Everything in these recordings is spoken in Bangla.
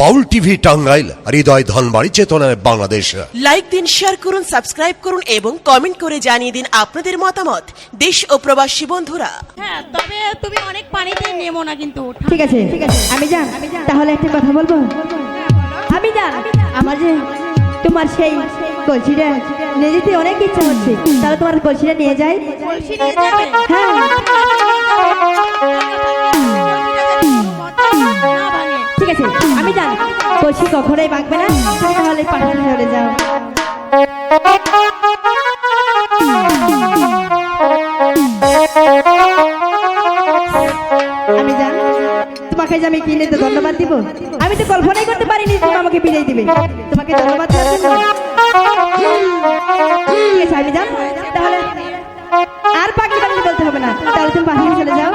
বাউল টিভি টাঙ্গাইল হৃদয় ধনবাড়ি চেতনায় বাংলাদেশ। লাইক দিন শেয়ার করুন সাবস্ক্রাইব করুন এবং কমেন্ট করে জানিয়ে দিন আপনাদের মতামত দেশ ও প্রবাসী বন্ধুরা। হ্যাঁ তবে তুমি অনেক পানিতে নেমো না কিন্তু ঠিক আছে ঠিক আছে। আমি যান তাহলে একটা কথা বলব? আমি যান আমার যে তোমার সেই কলসিটা নিয়ে যেতে অনেক ইচ্ছা হচ্ছে। তাহলে তোমার কলসিটা নিয়ে যাই। কলসি নিয়ে যাবে? হ্যাঁ। আছে আমি যান বলছি, কখনোই বাঁকবে না। তাহলে পাঠাতে চলে যাও। আমি যান তোমাকে যে আমি কিনে তো ধন্যবাদ দিব? আমি তো কল্পনাই করতে পারিনি তুমি আমাকে বিদায় দিবে। তোমাকে ধন্যবাদ আমি যান তাহলে আর পাখি বলতে হবে না। তাহলে তুমি বাহিরে চলে যাও।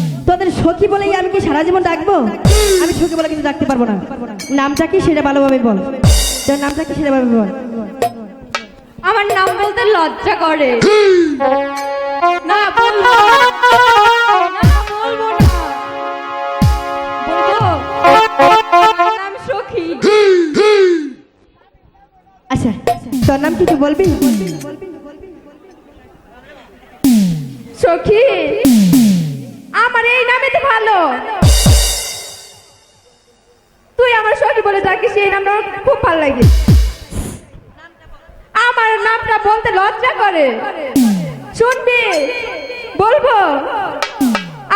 তোদের সখী বলেই আমি কি সারা জীবন ডাকবো? আমি সখী বলে কিছু ডাকতে পারব না। নামটা কি সেটা ভালোভাবে বল। তোর নামটা কি সেটা বল। আমার নাম বলতে লজ্জা করে। না বলব না, বলব না। বলব নাম সখী। আচ্ছা তোর নাম কিছু বলবি? সখী। আমার এই নামে তো ভালো তুই আমার সখী বলে ডাকিস এই নামটা খুব ভালো লাগে আমার নামটা বলতে লজ্জা করে শুনবি বলব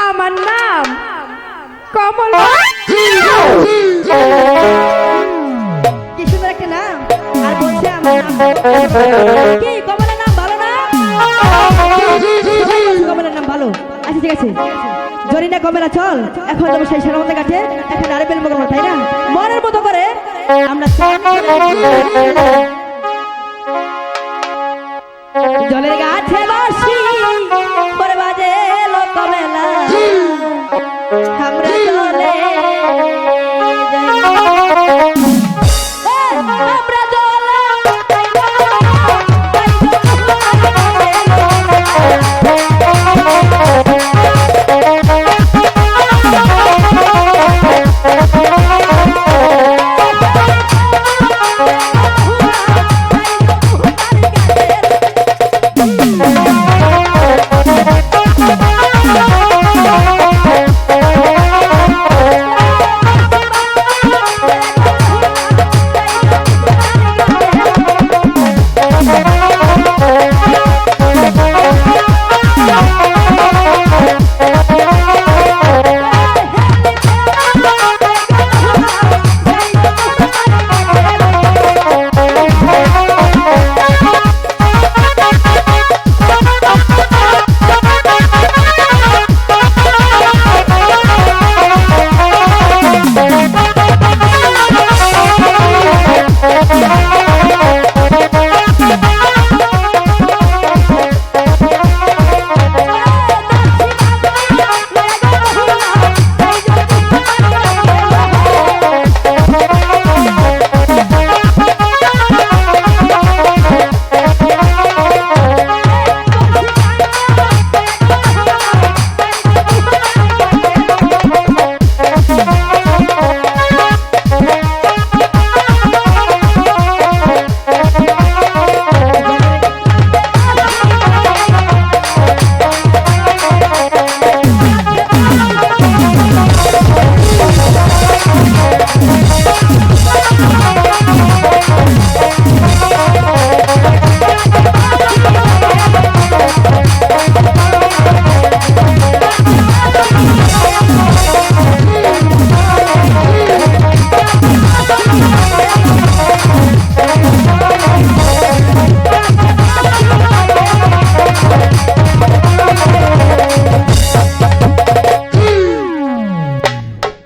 আমার নাম কমল কি সুন্দর একটা নাম আর বলছে আমার নাম কি কমলের নাম ভালো না কমলের নাম ভালো আচ্ছা ঠিক আছে জরিনা না চল। এখন যাব সেই সেরা মধ্যে কাছে এখন আরে বেলবো মগর তাই না? মনের মতো করে আমরা জলের গা